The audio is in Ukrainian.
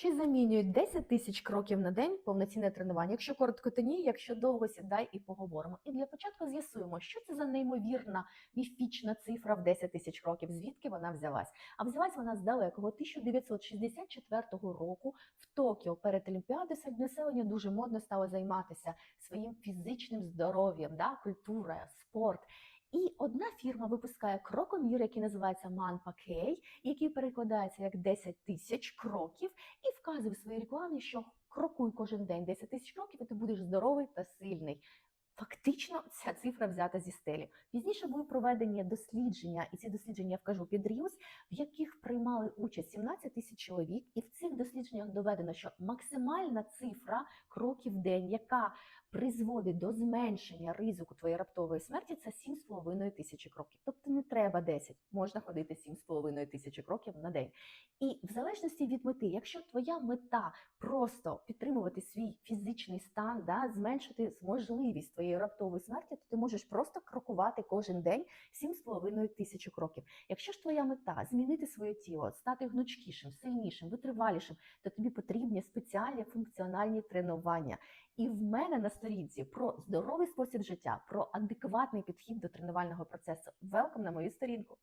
Чи замінюють 10 тисяч кроків на день повноцінне тренування? Якщо коротко, то ні, якщо довго сідай і поговоримо. І для початку з'ясуємо, що це за неймовірна міфічна цифра в 10 тисяч кроків, звідки вона взялась. А взялась вона з далекого 1964 року в Токіо перед Олімпіадою серед населення дуже модно стало займатися своїм фізичним здоров'ям, да, культура, спорт. І одна фірма випускає крокомір, який називається Манпакей, який перекладається як 10 тисяч кроків, і вказує в своїй рекламі, що крокуй кожен день 10 тисяч кроків, і ти будеш здоровий та сильний. Фактично, ця цифра взята зі стелі. Пізніше були проведені дослідження, і ці дослідження я вкажу під Ріус, в яких приймали участь 17 тисяч чоловік, і в цих дослідженнях доведено, що максимальна цифра кроків в день, яка призводить до зменшення ризику твоєї раптової смерті, це 7,5 тисячі кроків. Тобто не треба 10, можна ходити 7,5 тисячі кроків на день. І в залежності від мети, якщо твоя мета просто підтримувати свій фізичний стан, да, зменшити можливість твоєї раптової смерті, то ти можеш просто крокувати кожен день 7,5 тисячі кроків. Якщо ж твоя мета змінити своє тіло, стати гнучкішим, сильнішим, витривалішим, то тобі потрібні спеціальні функціональні тренування. І в мене на сторінці про здоровий спосіб життя, про адекватний підхід до тренувального процесу. Велком на мою сторінку.